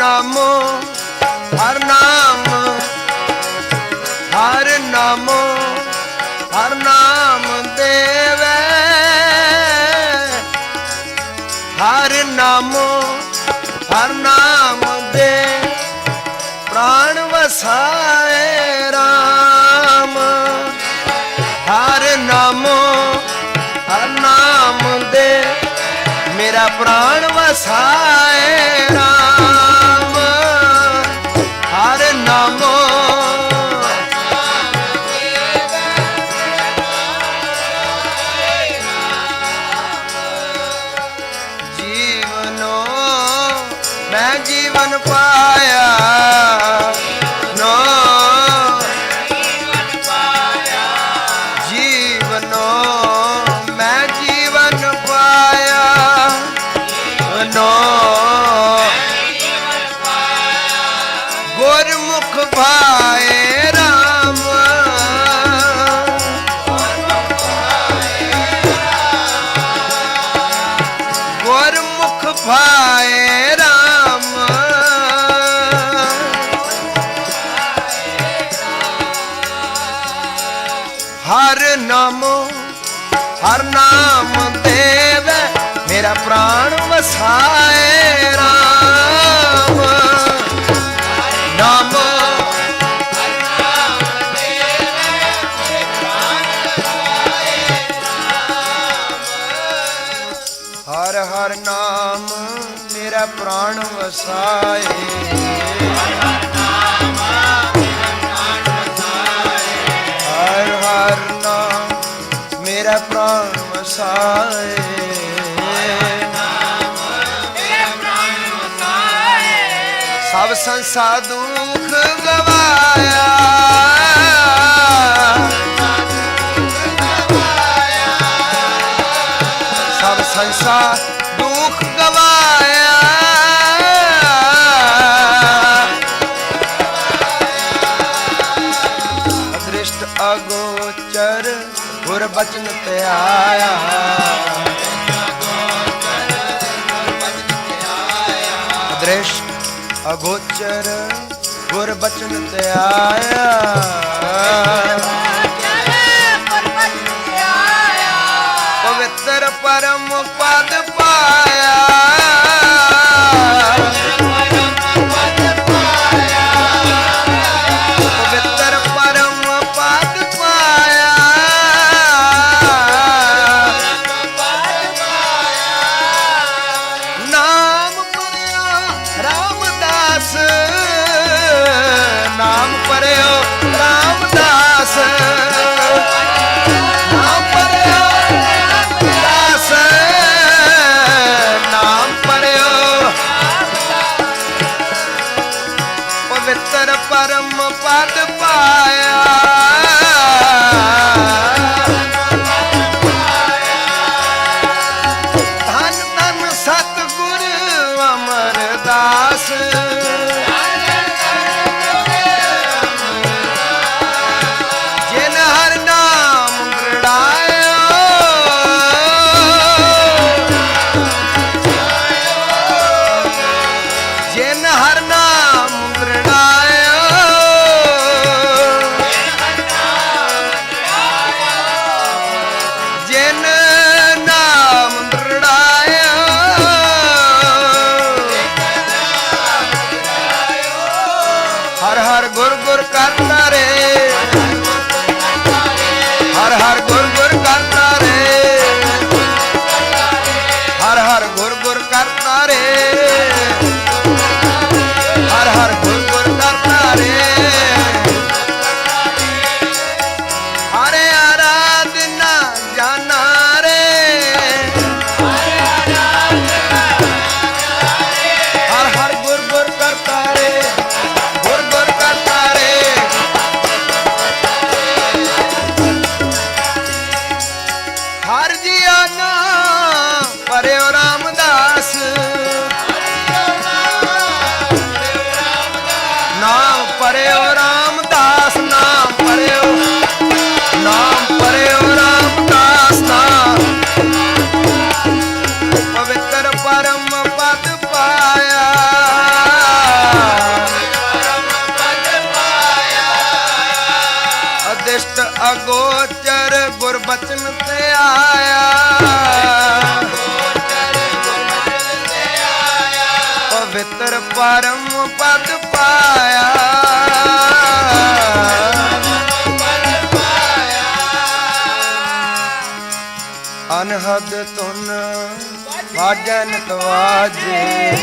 ਨਾਮੋ, ਹਰ ਨਾਮ, ਹਰ ਨਾਮੋ, ਹਰ ਨਾਮ ਦੇਵੇ। ਹਰ ਨਾਮੋ, ਹਰ ਨਾਮ ਦੇ ਪ੍ਰਾਣ ਵਸਾਏ RAM ਹਰ ਨਾਮੋ, ਹਰ ਨਾਮ ਦੇ ਮੇਰਾ ਪ੍ਰਾਣ ਵਸਾਏ ਮੈਂ ਜੀਵਨ ਪਾਇਆ ਨੋ। ਜੀਵਨੋ ਮੈਂ ਜੀਵਨ ਪਾਇਆ ਨੋ। ਗੁਰਮੁਖ ਭਾਏ ਰਾਮ। ਗੁਰਮੁਖ ਭਾਏ ਹਰ ਹਰ ਨਾਮ ਮੇਰਾ ਪ੍ਰਾਣ ਵਸਾਏ। ਹਰ ਹਰ ਨਾਮ ਮੇਰਾ ਪ੍ਰਾਣ ਵਸਾਏ। ਸਭ ਸੰਸਾਰ ਦੁੱਖ ਸਭ ਦੁੱਖ ਗਵਾਇਆ। ਅਦ੍ਰਿਸ਼ਟ ਅਗੋਚਰ ਗੁਰ ਬਚਨ ਤੇ ਆਇਆ ਅਦ੍ਰਿਸ਼ਟ ਅਗੋਚਰ ਗੁਰ ਬਚਨ ਤੇ ਆਇਆ ਪਵਿੱਤਰ ਹਰ ਗੁਰ ਗੁਰ ਕਰਤਾ ਰੇ। ਬਚਨ ਤੇ ਆਇਆ। ਪਵਿੱਤਰ ਪਰਮ ਪਦ ਪਾਇਆ। ਅਨਹਦ ਤੁਨ ਵਾਜਨ ਤਵਾਜੇ।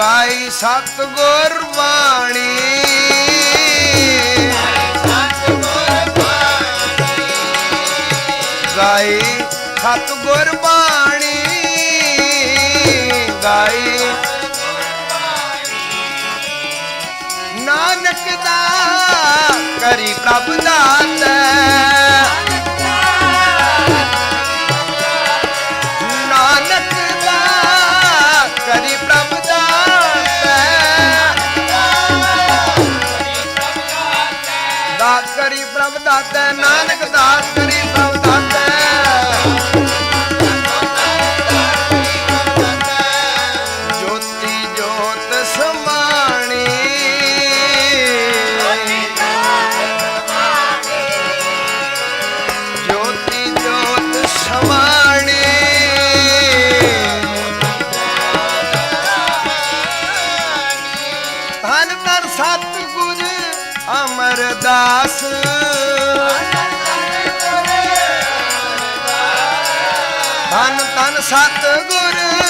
ਗਾਈ ਸਤ ਗੁਰ ਬਾਣੀ। ਗਾਈ ਸਤ ਗੁਰ ਬਾਣੀ। ਗਾਈ ਨਾਨਕ ਦਾ ਕਰੀ ਪ੍ਰਭ ਦਾਤ ਦਾਤ ਨਾਨਕ ਦਾਤ ਕਰੀ ਪ੍ਰਭ ਦਾਤ। ਜੋਤੀ ਜੋਤ ਸਮਾਣੀ। ਜੋਤੀ ਜੋਤ ਸਮਾਣੀ। ਧੰਨ ਧੰਨ ਸਤਿਗੁਰ ਅਮਰਦਾਸ। ਧੰਨ ਧੰਨ